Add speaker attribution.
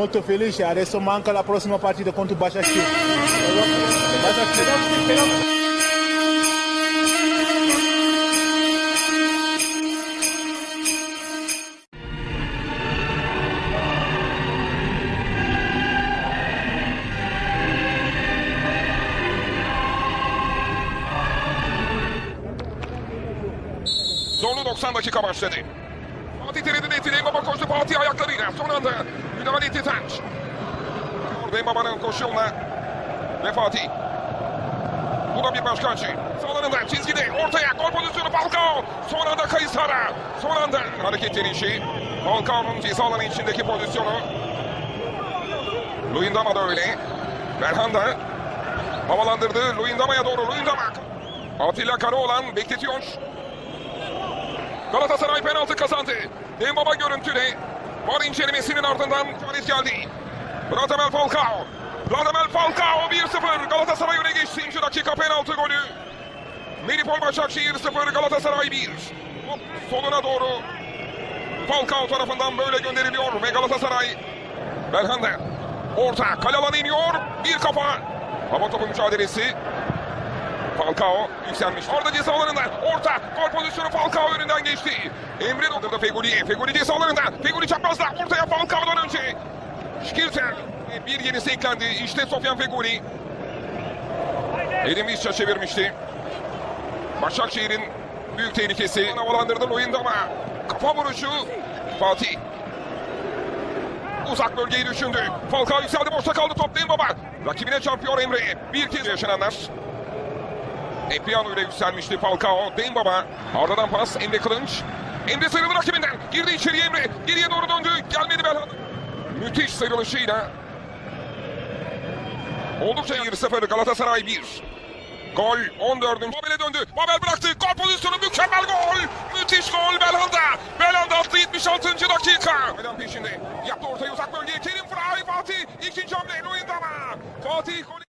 Speaker 1: Muito feliz, adesso é manca a próxima partida contra o Baixaxi. Baixaxi.
Speaker 2: Zorlu 90 dakika başladı. Fatih tereddüt etti. Dembaba koştu Fatih ayaklarıyla. Son anda müdahale etti Tanç. Dembaba'nın koşu yoluna ve Fatih. Bu da bir başka açı. Sağlarında çizgide ortaya gol pozisyonu Falcao. Son anda Kayısara. Son anda hareketlenişi. Falcao'nun ceza içindeki pozisyonu. Luyendama da öyle. Berhan da havalandırdı. Luyendama'ya doğru. Luyendama. Atilla Karaoğlan bekletiyor. Galatasaray penaltı kazandı. Dembaba görüntüle var incelemesinin ardından müdahale geldi. Radamel Falcao. Radamel Falcao 1-0 Galatasaray öne geçti. 2. dakika penaltı golü. Melipol Başakşehir 0 Galatasaray 1. Top Soluna doğru Falcao tarafından böyle gönderiliyor ve Galatasaray Belhanda orta kale iniyor. Bir kafa. Hava topu mücadelesi. Falcao yükselmiş. Orada ceza alanında orta gol pozisyonu Falcao önünden geçti. Emre doldurdu Fegoli'ye. Fegoli ceza alanında. Fegoli çaprazda ortaya Falcao'dan önce. Şkirter. Bir yenisi eklendi. İşte Sofyan Fegoli. Edin Visca çevirmişti. Başakşehir'in büyük tehlikesi. Havalandırdı Loyindama. Kafa vuruşu Fatih. Uzak bölgeyi düşündü. Falcao yükseldi boşta kaldı top Dembaba. Rakibine çarpıyor Emre. Bir kez yaşananlar. Epiano ile yükselmişti Falcao. Dembaba. Arda'dan pas. Emre Kılınç. Emre sıyrıldı rakibinden. Girdi içeriye Emre. Geriye doğru döndü. Gelmedi Belhan. Müthiş sıyrılışıyla. Oldukça iyi bir sefer Galatasaray 1. Gol 14. Babel'e döndü. Babel bıraktı. Gol pozisyonu mükemmel gol. Müthiş gol Belhanda. Belhanda attı 76. dakika. Meydan peşinde. Yaptı ortayı uzak bölgeye. Kerim Fıray Fatih. ikinci hamle Eloy'un Fatih golü.